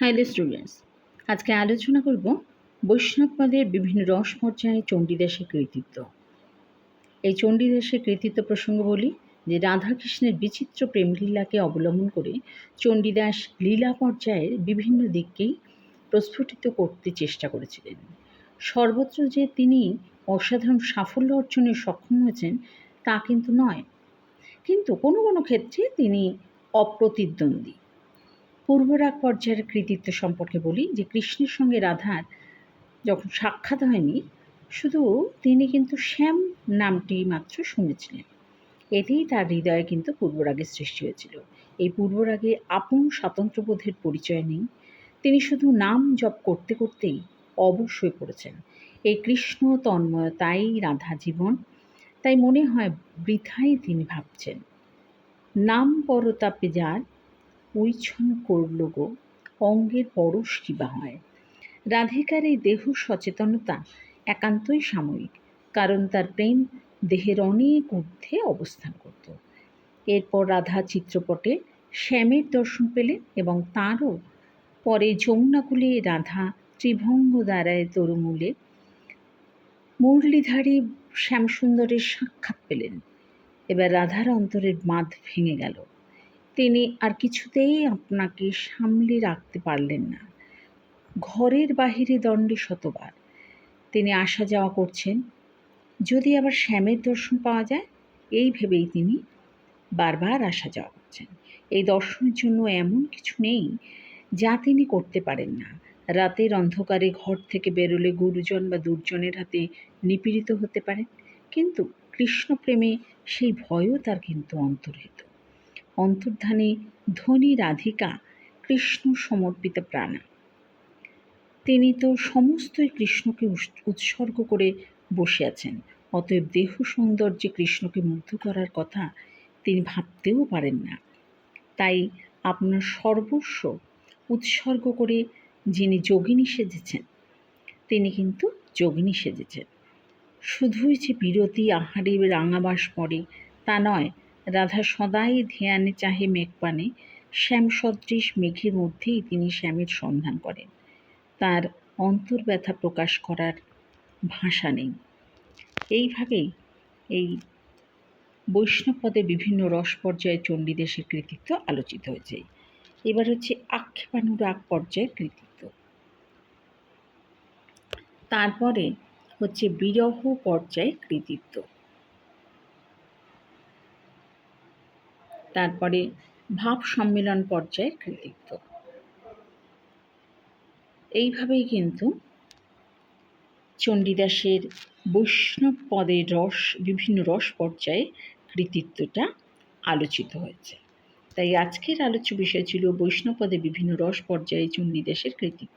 Hello students আজকে আলোচনা করব বৈষ্ণবপদের বিভিন্ন রস পর্যায়ে চণ্ডীদাসের কৃতিত্ব। এই চণ্ডীদাসের কৃতিত্ব প্রসঙ্গ বলি যে রাধাকৃষ্ণের বিচিত্র প্রেমলীলাকে অবলম্বন করে চণ্ডীদাস লীলা পর্যায়ের বিভিন্ন দিককেই প্রস্ফুটিত করতে চেষ্টা করেছিলেন। সর্বত্র যে তিনি অসাধারণ সাফল্য অর্জনে সক্ষম হয়েছেন তা কিন্তু নয়। কিন্তু কোনো কোনো ক্ষেত্রে তিনি অপ্রতিদ্বন্দ্বী। পূর্বরাগ পর্যায়ের কৃতিত্ব সম্পর্কে বলি যে কৃষ্ণের সঙ্গে রাধার যখন সাক্ষাৎ হয়নি, শুধু তিনি কিন্তু শ্যাম নামটি মাত্র শুনেছিলেন। এতেই তার হৃদয়ে কিন্তু পূর্বরাগের সৃষ্টি হয়েছিল। এই পূর্বরাগে আপন স্বাতন্ত্র্যবোধের পরিচয় নেই। তিনি শুধু নাম জপ করতে করতেই অবশ্যই পড়েছেন। এই কৃষ্ণ তন্ময়তাই রাধা জীবন। তাই মনে হয় বৃথাই তিনি ভাবছেন। নাম পরতাপে যার ওইছন করল গো, অঙ্গের পরশ কিবা হয়? রাধিকার এই দেহ সচেতনতা একান্তই সাময়িক, কারণ তার প্রেম দেহের অনেক ঊর্ধ্বে অবস্থান করত। এরপর রাধা চিত্রপটে শ্যামের দর্শন পেলেন এবং তাঁরও পরে যমুনাকুলে রাধা ত্রিভঙ্গ দ্বারায় তরুমূলে মুরলীধারী শ্যামসুন্দরের সাক্ষাৎ পেলেন। এবার রাধার অন্তরের বাঁধ ভেঙে গেল। তিনি আর কিছুতেই আপনাকে সামলে রাখতে পারলেন না। ঘরের বাহিরে দণ্ডে শতবার। তিনি আসা যাওয়া করছেন। যদি আবার শ্যামের দর্শন পাওয়া যায়, এই ভেবেই তিনি বারবার আসা যাওয়া করছেন। এই দর্শনের জন্য এমন কিছু নেই যা তিনি করতে পারেন না। রাতের অন্ধকারে ঘর থেকে বেরোলে গুরুজন বা দুর্জনের হাতে নিপীড়িত হতে পারেন। কিন্তু কৃষ্ণপ্রেমে সেই ভয়ও তার কিন্তু অন্তর্হিত। অন্তর্ধানে ধনী রাধিকা কৃষ্ণ সমর্পিত প্রাণা। তিনি তো সমস্তই কৃষ্ণকে উৎসর্গ করে বসে আছেন অতএব দেহ সৌন্দর্যে কৃষ্ণকে মুগ্ধ করার কথা তিনি ভাবতেও পারেন না। তাই আপনার সর্বস্ব উৎসর্গ করে যিনি যোগিনী সেজেছেন, তিনি কিন্তু যোগিনী সেজেছেন। শুধুই যে বিরতি আহারে রাঙাবাস পড়ে তা নয় রাধা সদাই ধ্যানে চাহে মেঘপানে, শ্যাম সদৃশ মেঘের মধ্যেই তিনি শ্যামের সন্ধান করেন। তার অন্তর্ব্যথা প্রকাশ করার ভাষা নেই। এইভাবেই এই বৈষ্ণবপদে বিভিন্ন রস পর্যায়ে চণ্ডীদেশের কৃতিত্ব আলোচিত হয়েছে। এবার হচ্ছে আক্ষেপানুরাগ পর্যায়ের কৃতিত্ব। তারপরে হচ্ছে বিরহ পর্যায়ে কৃতিত্ব। তারপরে ভাব সম্মেলন পর্যায়ের কৃতিত্ব। এইভাবেই কিন্তু চণ্ডীদাসের বৈষ্ণব পদের রস, বিভিন্ন রস পর্যায়ে কৃতিত্বটা আলোচিত হয়েছে। তাই আজকের আলোচ্য বিষয় ছিল বৈষ্ণব পদে বিভিন্ন রস পর্যায়ে চণ্ডীদাসের কৃতিত্ব।